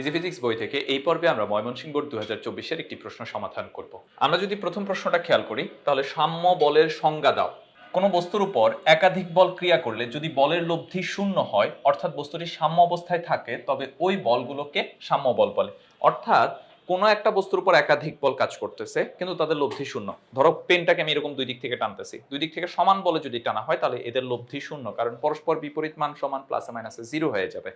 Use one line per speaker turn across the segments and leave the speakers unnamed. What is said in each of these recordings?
Easy physics বই থেকে, এই পর্বে আমরা ময়মনসিংহ বোর্ড দু হাজার চব্বিশের একটি প্রশ্ন সমাধান করব। আমরা যদি প্রথম প্রশ্নটা খেয়াল করি, তাহলে সাম্য বলের সংজ্ঞা দাও। কোনো বস্তুর উপর একাধিক বল ক্রিয়া করলে যদি বলের লব্ধি শূন্য হয়, অর্থাৎ বস্তুটি সাম্য অবস্থায় থাকে, তবে ওই বলগুলোকে সাম্য বল বলে। অর্থাৎ কোনো একটা বস্তুর উপর একাধিক বল কাজ করতেছে, কিন্তু তাদের লব্ধি শূন্য। ধরো পেনটাকে আমি এরকম দুই দিক থেকে টানতেছি। দুই দিক থেকে সমান বলে যদি টানা হয়, তাহলে এদের লব্ধি শূন্য, কারণ পরস্পর বিপরীত মান সমান প্লাসে মাইনাসে জিরো হয়ে যাবে।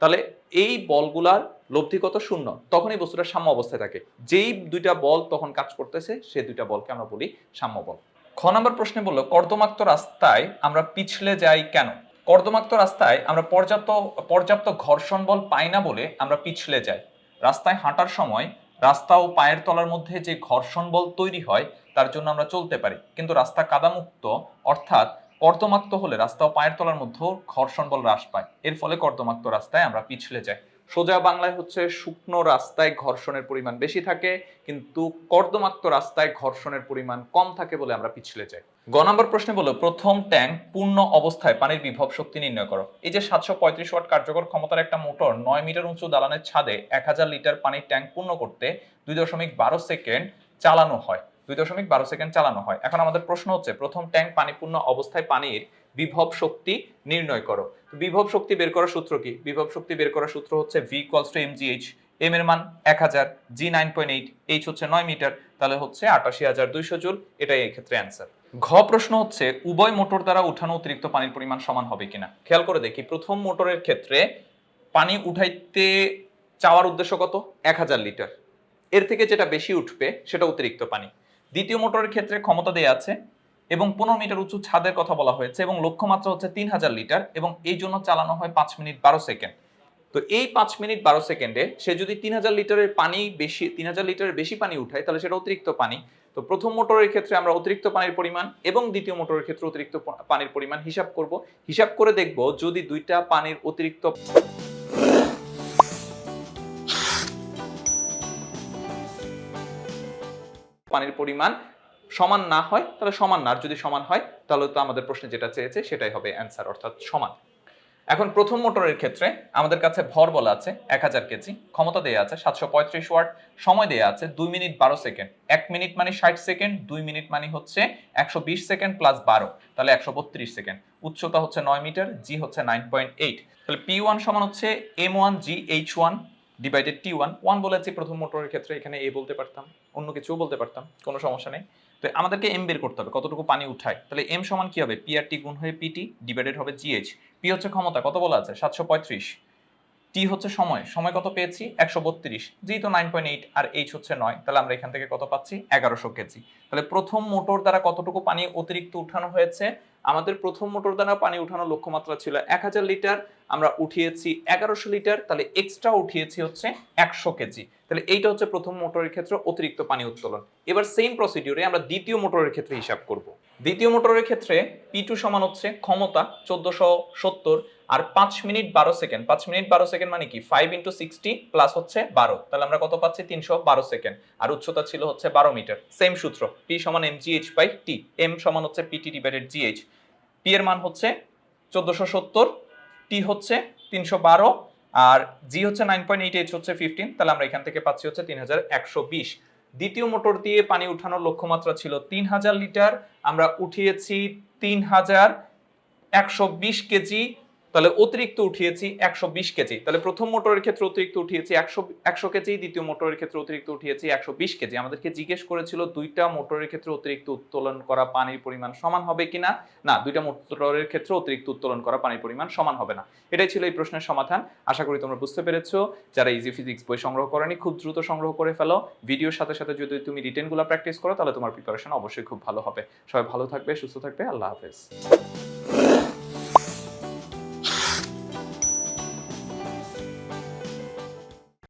তাহলে এই বলগুলার লব্ধি কত শূন্য? এই বস্তুটা সাম্য অবস্থায় থাকে। যেই দুইটা বল তখন কাজ করতেছে, সে দুইটা বলকে আমরা বলি সাম্য বল। খ নম্বর প্রশ্নে বলল, কর্দমাক্ত রাস্তায় আমরা পিছলে যাই কেন? কর্দমাক্ত রাস্তায় আমরা পর্যাপ্ত পর্যাপ্ত ঘর্ষণ বল পাই না বলে আমরা পিছলে যাই। রাস্তায় হাঁটার সময় রাস্তা ও পায়ের তলার মধ্যে যে ঘর্ষণ বল তৈরি হয়, তার জন্য আমরা চলতে পারি। কিন্তু রাস্তা কাদামুক্ত, অর্থাৎ কর্দমাক্ত হলে রাস্তা ও পায়ের তলার মধ্যে ঘর্ষণ বল হ্রাস পায়। এর ফলে কর্দমাক্ত রাস্তায় আমরা পিছলে যাই। সোজা বাংলায় হচ্ছে শুকনো রাস্তায় ঘর্ষণের পরিমাণ বেশি থাকে, কিন্তু কর্দমাক্ত রাস্তায় ঘর্ষণের পরিমাণ কম থাকে বলে আমরা পিছলে যাই। গ নম্বর প্রশ্নে বলো প্রথম ট্যাঙ্ক পূর্ণ অবস্থায় পানির বিভব শক্তি নির্ণয় করো। এই যে সাতশো পঁয়ত্রিশ ওয়াট কার্যকর ক্ষমতার একটা মোটর নয় মিটার উঁচু দালানের ছাদে এক হাজার লিটার পানির ট্যাঙ্ক পূর্ণ করতে দুই দশমিক বারো সেকেন্ড চালানো হয়। দুই দশমিক বারো সেকেন্ড চালানো হয়। এখন আমাদের প্রশ্ন হচ্ছে, প্রথম ট্যাঙ্ক পানিপূর্ণ অবস্থায় পানির বিভব শক্তি নির্ণয় করো। বিভব শক্তি বের করার সূত্র কি? বিভব শক্তি বের করার সূত্র হচ্ছে V equals to H M এর মান এক হাজার G nine point eight H হচ্ছে নয় মিটার, তাহলে হচ্ছে আটাশি হাজার দুইশো জুল। এটাই এই ক্ষেত্রে অ্যান্সার ঘ প্রশ্ন হচ্ছে, উভয় মোটর দ্বারা উঠানো অতিরিক্ত পানির পরিমাণ সমান হবে কিনা? খেয়াল করে দেখি, প্রথম মোটরের ক্ষেত্রে পানি উঠাইতে চাওয়ার উদ্দেশ্য কত? এক হাজার লিটার। এর থেকে যেটা বেশি উঠবে, সেটা অতিরিক্ত পানি। দ্বিতীয় মোটরের ক্ষেত্রে ক্ষমতা দেয়া আছে এবং পনেরো মিটার উঁচু ছাদের কথা বলা হয়েছে এবং লক্ষ্যমাত্রা হচ্ছে তিন হাজার লিটার এবং এই জন্য চালানো হয় পাঁচ মিনিট বারো সেকেন্ড। তো এই পাঁচ মিনিট বারো সেকেন্ডে সে যদি তিন হাজার লিটারের পানি বেশি, তিন হাজার লিটারের বেশি পানি উঠায়, তাহলে সেটা অতিরিক্ত পানি। তো প্রথম মোটরের ক্ষেত্রে আমরা অতিরিক্ত পানির পরিমাণ এবং দ্বিতীয় মোটরের ক্ষেত্রে অতিরিক্ত পানির পরিমাণ হিসাব করব। হিসাব করে দেখব যদি দুইটা পানির অতিরিক্ত পানির পরিমাণ সমান না হয়, তাহলে সমান না। আর যদি সমান হয়, তাহলে তো আমাদের প্রশ্নে যেটা চেয়েছে সেটাই হবে অ্যান্সার অর্থাৎ সমান। এখন প্রথম মোটরের ক্ষেত্রে আমাদের কাছে ভর বলা আছে এক হাজার কেজি, ক্ষমতা দেওয়া আছে সাতশো পঁয়ত্রিশ ওয়াট, সময় দেওয়া আছে দুই মিনিট বারো সেকেন্ড। এক মিনিট মানে ষাট সেকেন্ড, দুই মিনিট মানে হচ্ছে একশো বিশ সেকেন্ড প্লাস বারো, তাহলে একশো বত্রিশ সেকেন্ড। উচ্চতা হচ্ছে নয় মিটার জি হচ্ছে নাইন পয়েন্ট এইট তাহলে পি ওয়ান সমান হচ্ছে M one G H one divided T one one বলেছি প্রথম মোটরের ক্ষেত্রে, এখানে এ বলতে পারতাম, অন্য কিছুও বলতে পারতাম, কোনো সমস্যা নেই। তো আমাদেরকে এম বের করতে হবে, কতটুকু পানি উঠায়? তাহলে এম সমান কি হবে? পিআরটি গুণ হয়ে পিটি ডিভাইডেড হবে জিএইচ পি হচ্ছে ক্ষমতা, কত বলা আছে? সাতশো পঁয়ত্রিশ। টি হচ্ছে সময়। সময় কত পেয়েছি? একশো বত্রিশ। যেহেতু নাইন পয়েন্ট এইট আর এইচ হচ্ছে নয়। তাহলে আমরা এখান থেকে কত পাচ্ছি? এগারোশো কেজি। তাহলে প্রথম মোটর দ্বারা কতটুকু পানি অতিরিক্ত উঠানো হয়েছে? আমাদের প্রথম মোটর দ্বারা পানি উঠানোর লক্ষ্যমাত্রা ছিল এক হাজার লিটার। আমরা উঠিয়েছি এগারোশো লিটার। তাহলে এক্সট্রা উঠিয়েছি হচ্ছে একশো কেজি। তাহলে এইটা হচ্ছে প্রথম মোটরের ক্ষেত্রে অতিরিক্ত পানি উত্তোলন। এবার সেম প্রসিডিউরে আমরা দ্বিতীয় মোটরের ক্ষেত্রে হিসাব করব। দ্বিতীয় মোটরের ক্ষেত্রে পি টু সমান হচ্ছে ক্ষমতা চোদ্দশো সত্তর আর পাঁচ মিনিট বারো সেকেন্ড। পাঁচ মিনিট বারো সেকেন্ড মানে কি? ফাইভ ইন্টু সিক্সটি প্লাস হচ্ছে বারো। তাহলে আমরা কত পাচ্ছি? তিনশো বারো সেকেন্ড। আর উচ্চতা ছিল হচ্ছে বারো মিটার। সেম সূত্র। পি সমান M GH by T M সমান হচ্ছে পিটি ডিভাইডেড জিএইচ পি এর মান হচ্ছে চোদ্দশো সত্তর টি হচ্ছে তিনশো বারো, আর জি হচ্ছে নাইন পয়েন্ট এইট এইচ হচ্ছে ফিফটিন তাহলে আমরা এখান থেকে পাচ্ছি হচ্ছে তিন হাজার একশো বিশ। দ্বিতীয় মোটর দিয়ে পানি উঠানোর লক্ষ্যমাত্রা ছিল তিন হাজার লিটার। আমরা উঠিয়েছি তিন হাজার একশো বিশ কেজি। তাহলে অতিরিক্ত উঠিয়েছি একশো বিশ কেজি। তাহলে প্রথম মোটরের ক্ষেত্রে অতিরিক্ত উঠিয়েছি একশো একশো কেজি, দ্বিতীয় মোটরের ক্ষেত্রে অতিরিক্ত উঠিয়েছি একশো বিশ কেজি। আমাদেরকে জিজ্ঞেস করেছিল, দুইটা মোটরের ক্ষেত্রে অতিরিক্ত উত্তোলন করা পানির পরিমাণ সমান হবে কিনা? না, দুইটা মোটরের ক্ষেত্রে অতিরিক্ত উত্তোলন করা পানির পরিমাণ সমান হবে না। এটাই ছিল এই প্রশ্নের সমাধান। আশা করি তোমরা বুঝতে পেরেছ। যারা ইজি ফিজিক্স বই সংগ্রহ করেনি, খুব দ্রুত সংগ্রহ করে ফেলো। ভিডিওর সাথে সাথে যদি তুমি রিটেনগুলো প্র্যাকটিস করো, তাহলে তোমার প্রিপারেশন অবশ্যই খুব ভালো হবে। সবাই ভালো থাকবে, সুস্থ থাকবে। আল্লাহ হাফেজ।